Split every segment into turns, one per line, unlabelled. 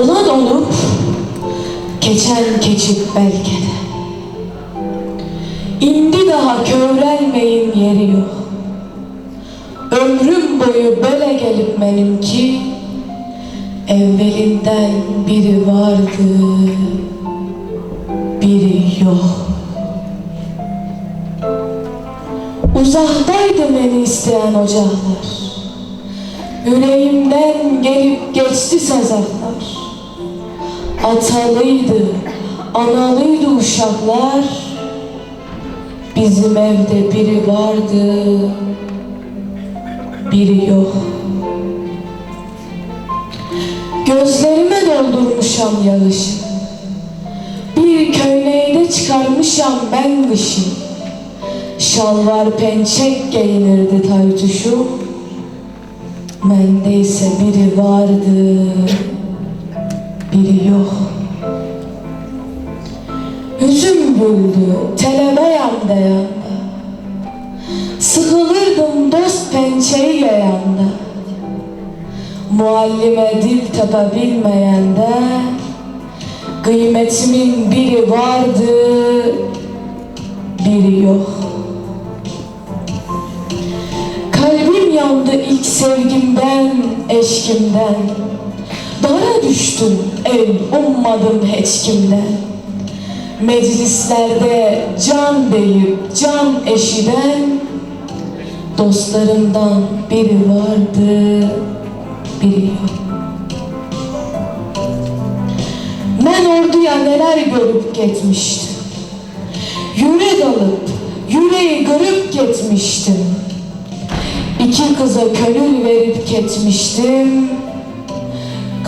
Olan olup geçen geçip belki de. İndi daha kövrelmeyin yeri yok. Ömrüm boyu böyle gelip benim ki evvelinden biri vardı, biri yok. Uzaktaydı beni isteyen ocaklar. Yüreğimden gelip geçti sazaklar. Atalıydı, analıydı uşaklar. Bizim evde biri vardı, biri yok. Gözlerime doldurmuşam yağışı. Bir köyneyde çıkarmışam ben kışı. Şalvar pençek giyinirdi taytuşu. Mende ise biri vardı, Güldü, teleme yandı yanda. Sıkılırdım dost pençeyi yayanda. Muallime dil tapabilmeyen de Kıymetimin biri vardı, biri yok. Kalbim yandı ilk sevgimden, eşkimden. Dara düştüm el ummadım hiç kimden. Meclislerde can deyip can eşiden Dostlarımdan biri vardı, biri yok. Ben orduya neler görüp gitmiştim. Yürek alıp yüreği görüp gitmiştim. İki kıza gönül verip gitmiştim.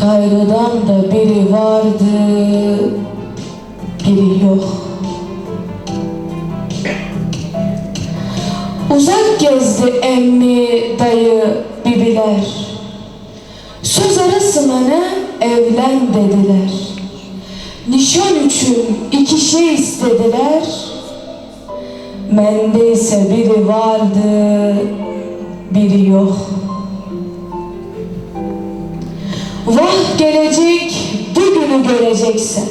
Kayrıdan da biri Uzak gezdi emmi, dayı, bibiler. Söz arası bana evlen dediler. Nişan için iki şey istediler. Mende ise biri vardı, biri yok. Vah gelecek, bugünü göreceksen.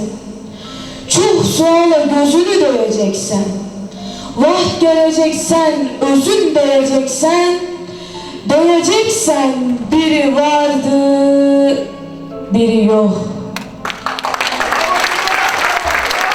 Çok suala gözünü döveceksen. Vah geleceksen, özün diyeceksen. Diyeceksen biri vardı, biri yok.